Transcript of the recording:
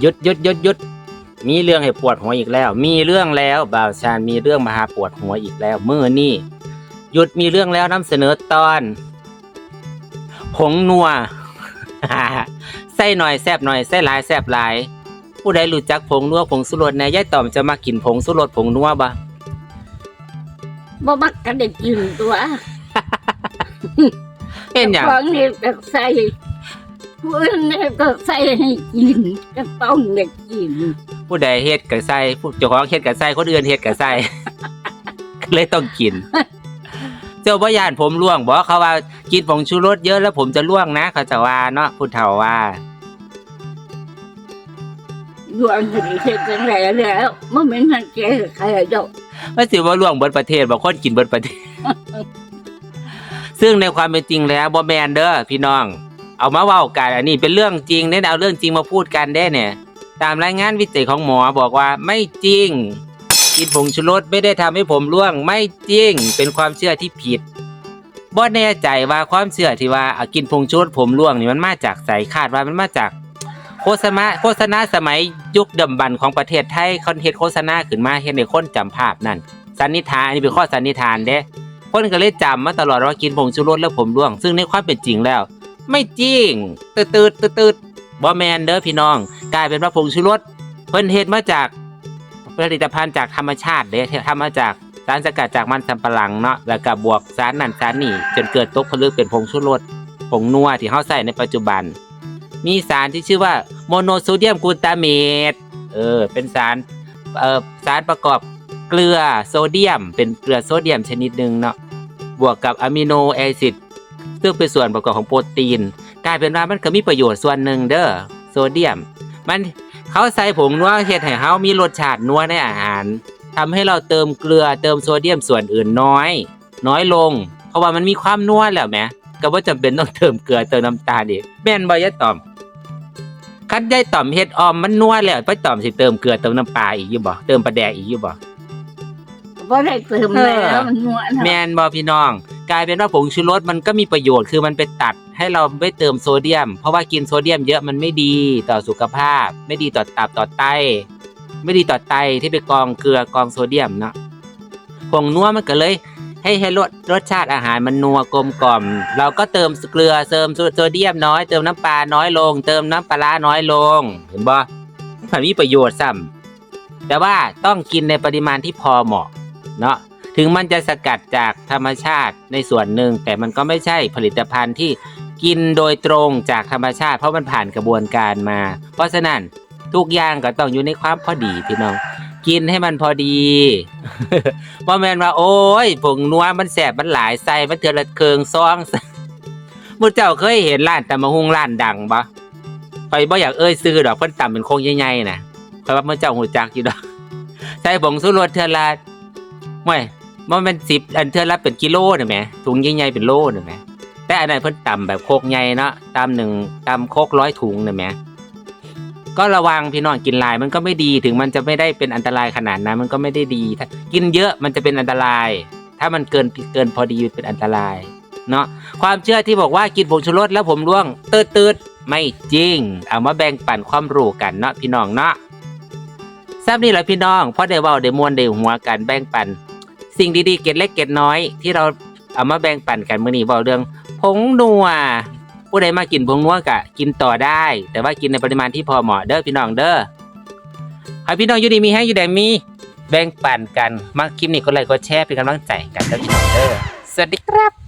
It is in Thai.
หยุดหยุดหยุดหยุดมีเรื่องให้ปวดหัวอีกแล้ว มีเรื่องแล้วบ่าวชาญมีเรื่องมาหาปวดหัวอีกแล้วมื้อนี้หยุดมีเรื่องแล้วนำเสนอตอน ผงนัวใส่หน่อยแซบหน่อยใส่หลายแซบหลาย ผู้ใดรู้จักผงนัวผงสุรสแหน่ยายต่อมจะมากินผงสุรสผงนัวบ่บ่มักก็ได้กินตัวเป็นหยังของนี่ก็ใส่ ผู้อื่นนี่ก็ใส่ให้กินก็ต้องได้กินผู้ใดเฮ็ดก็ใส่ผู้เจ้าของเฮ็ดก็ใส่คนอื่นเฮ็ดก็ใส่ก็เลยต้องกิน เจ้าบ่ย่านผมล่วงบ่เขาว่ากินผงชูรสเยอะแล้วผมจะล่วงนะเขาจะว่าเนาะผู้เฒ่าว่าดวงสิเฮ็ดจังไดแล้วบ่แม่นทันแก่ใครดอกว่าสิว่าล่วงเบิดประเทศบ่คนกินเบิดประเทศ ซึ่งในความเป็นจริงแล้วบ่แมนเด้อพี่น้อง เอามาเว้ากันอันนี้เป็นเรื่องจริงเนี่ยเอาเรื่องจริงมาพูดกันได้เนี่ย ตามรายงานวิจัยของหมอบอกว่าไม่จริง กินผงชูรสไม่ได้ทำให้ผมร่วง ไม่จริง เป็นความเชื่อที่ผิดบ่แน่ใจว่าความเชื่อที่ว่ากินผงชูรสผมร่วงนี่มันมาจากสายคาดว่ามันมาจากโฆษณาโฆษณาสมัยยุคดิมบันของประเทศไทยคอนเทนต์โฆษณาขึ้นมาเห็นในคนจำภาพนั่นสันนิษฐานอันนี้เป็นข้อสันนิษฐานเด้คนก็เลยจำมาตลอดว่ากินผงชูรสแล้วผมร่วง ซึ่งในความเป็นจริงแล้ว ไม่จริงตืดตืดตืดตืดบ่แมนเด้อพี่น้อง กลายเป็นว่าผงชูรสเพิ่นเฮ็ดมาจากผลิตภัณฑ์จากธรรมชาติเด้ทำมาจากสารสกัดจากมันสำปะหลังเนาะแล้วก็บวกสารนั่นสารนี่จนเกิดตกผลึกเป็นผงชูรสผงนัวที่เฮาใส่ในปัจจุบัน มีสารที่ชื่อว่าโมโนโซเดียมกลูตาเมตเออเป็นสารเอ่อสารประกอบเกลือโซเดียม เป็นเกลือโซเดียมชนิดหนึ่งเนาะบวกกับอะมิโนแอซิด ซึ่งเป็นส่วนประกอบของโปรตีน กลายเป็นว่ามันก็มีประโยชน์ส่วนหนึ่งเด้อโซเดียม มันเขาใส่ผงนัวเฮ็ดให้เฮามีรสชาตินัวในอาหารทำให้เราเติมเกลือเติมโซเดียมส่วนอื่นน้อย น้อยลง เพราะว่ามันมีความนัวแล้วแหมก็บ่จำเป็นต้องเติมเกลือเติมน้ำตาลอีกแม่นบ่ยะตอมคันได้ต่อมเฮ็ดออมมันนัวแล้วไปต่อมสิเติมเกลือเติมน้ำปลาอีกอยู่บ่เติมปลาแดกอีกอยู่บ่บ่ได้เติมแล้วมันนัวนะแม่นบ่พี่น้อง กลายเป็นว่าผงชูรสมันก็มีประโยชน์คือมันไปตัดให้เราไม่เติมโซเดียม เพราะว่ากินโซเดียมเยอะมันไม่ดีต่อสุขภาพ ไม่ดีต่อตับต่อไต ไม่ดีต่อไตที่ไปกองเกลือกองโซเดียมเนาะผงนัวมันก็เลย ให้ให้รสรสชาติอาหารมันนัวกลมกล่อม เราก็เติมเกลือเติมโซเดียมน้อยเติมน้ำปลาน้อยลง เติมน้ำปลาร้าน้อยลง เห็นบ่มันมีประโยชน์ซ้ำแต่ว่าต้องกินในปริมาณที่พอเหมาะ เนาะ ถึงมันจะสกัดจากธรรมชาติในส่วนหนึ่ง แต่มันก็ไม่ใช่ผลิตภัณฑ์ที่กินโดยตรงจากธรรมชาติ เพราะมันผ่านกระบวนการมา เพราะฉะนั้นทุกอย่างก็ต้องอยู่ในความพอดีพี่น้องกินให้มันพอดีบ่แม่นว่า โอ้ยผงนัวมันแสบมันหลายใส่มันเทือละเคืองซองมุเจ้าเคยเห็นร้านตำมะฮุงร้านดังบ่ไปบ่อยากเอ่ยซื้อดอกเพิ่นตำเป็นโค้งใหญ่ๆนะเพราะว่ามุเจ้าหูจักอยู่ดอกใส่ผงสุรสเทือละไม่ มันเป็นสิบอันเทือละเป็นกิโลน่ะแหมถุงใหญ่ๆเป็นโลน่ะแหมแต่อันนั้นเพิ่นตำแบบโคกใหญ่เนาะตำหนึ่งตำโคกร้อยถุงน่ะแหมก็ระวังพี่น้องกินลายมันก็ไม่ดีถึงมันจะไม่ได้เป็นอันตรายขนาดนั้นมันก็ไม่ได้ดีถ้ากินเยอะมันจะเป็นอันตราย ถ้ามันเกินเกินพอดีเป็นอันตรายเนาะความเชื่อที่บอกว่ากินผงชูรสแล้วผมร่วงตืดตืดๆไม่จริง เอามาแบ่งปันความรู้กันเนาะพี่น้องเนาะทราบนี่แหละพี่น้องเพราะได้เว้าได้มวนได้หัวกันแบ่งปัน สิ่งดีๆเก็ดเล็กเก็ดน้อย ที่เราเอามาแบ่งปันกันมื้อนี้เว้าเรื่องผงนัวผู้ใดมากินผงนัวกะกินต่อได้ แต่ว่ากินในปริมาณที่พอเหมาะเด้อพี่น้องเด้อให้พี่น้องอยู่ดีมีให้อยู่แดงมีแบ่งปันกันมาคลิปนี้ก็ไลค์ก็แชร์เป็นกำลังใจกันเด้อพี่น้องเด้อสวัสดีครับ